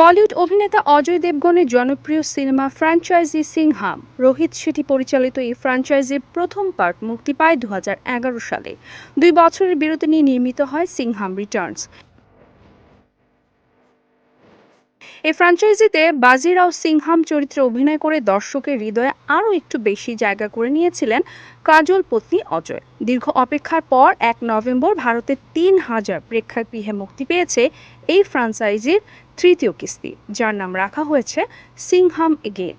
বলিউড অভিনেতা অজয় দেবগণের জনপ্রিয় সিনেমা ফ্র্যাঞ্চাইজি সিংহাম রোহিত শেঠি পরিচালিত এই ফ্র্যাঞ্চাইজির প্রথম পার্ট মুক্তি পায় দু হাজার এগারো সালে। দুই বছরের বিরতি নিয়ে নির্মিত হয় সিংহাম রিটার্নস। এই ফ্র্যাঞ্চাইজিতে বাজিরাও সিংহাম চরিত্রে অভিনয় করে দর্শকের হৃদয়ে আরও একটু বেশি জায়গা করে নিয়েছিলেন কাজল পত্নী অজয়। দীর্ঘ অপেক্ষার পর এক নভেম্বর ভারতের তিন হাজার প্রেক্ষাগৃহে মুক্তি পেয়েছে এই ফ্র্যাঞ্চাইজির তৃতীয় কিস্তি, যার নাম রাখা হয়েছে সিংহাম এগেন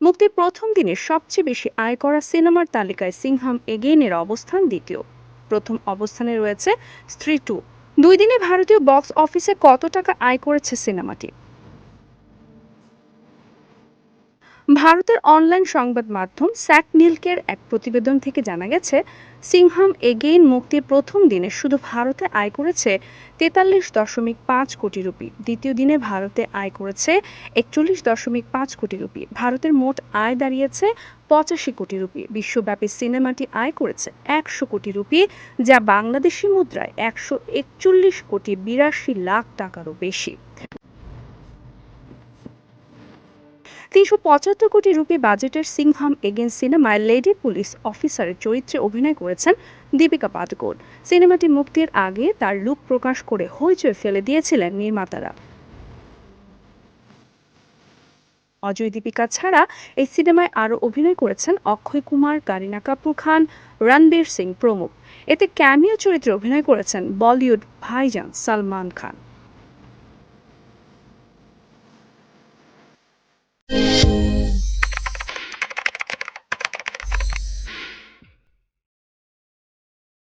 মুক্তির প্রথম দিনে সবচেয়ে বেশি আয় করা সিনেমার তালিকায় সিংহাম এগেইনের অবস্থান দ্বিতীয়। প্রথম অবস্থানে রয়েছে স্ত্রী টু দুই দিনে ভারতীয় বক্স অফিসে কত টাকা আয় করেছে সিনেমাটি? ভারতের অনলাইন সংবাদ মাধ্যম স্যাক নিলকের এক প্রতিবেদন থেকে জানা গেছে, সিংহাম এগেইন মুক্তির প্রথম দিনে শুধু ভারতে আয় করেছে তেতাল্লিশ দশমিক পাঁচ কোটি রুপি। দ্বিতীয় দিনে ভারতে আয় করেছে একচল্লিশ দশমিক পাঁচ কোটি রুপি। ভারতের মোট আয় দাঁড়িয়েছে পঁচাশি কোটি রুপি। বিশ্বব্যাপী সিনেমাটি আয় করেছে একশো কোটি রুপি, যা বাংলাদেশি মুদ্রায় একশো একচল্লিশ কোটি বিরাশি লাখ টাকারও বেশি। তিনশো পঁচাত্তর কোটি রুপি বাজেটের সিংহাম এগেন সিনেমায় লেডি পুলিশ অফিসারের চরিত্রে অভিনয় করেছেন দীপিকা পাদুকোণ। সিনেমাটি মুক্তির আগে তার লুক প্রকাশ করে হইচই ফেলে দিয়েছিলেন নির্মাতারা। অজয় দীপিকা ছাড়া এই সিনেমায় আরও অভিনয় করেছেন অক্ষয় কুমার, কারিনা কাপুর খান, রণবীর সিং প্রমুখ। এতে ক্যামিও চরিত্রে অভিনয় করেছেন বলিউড ভাইজান সালমান খান।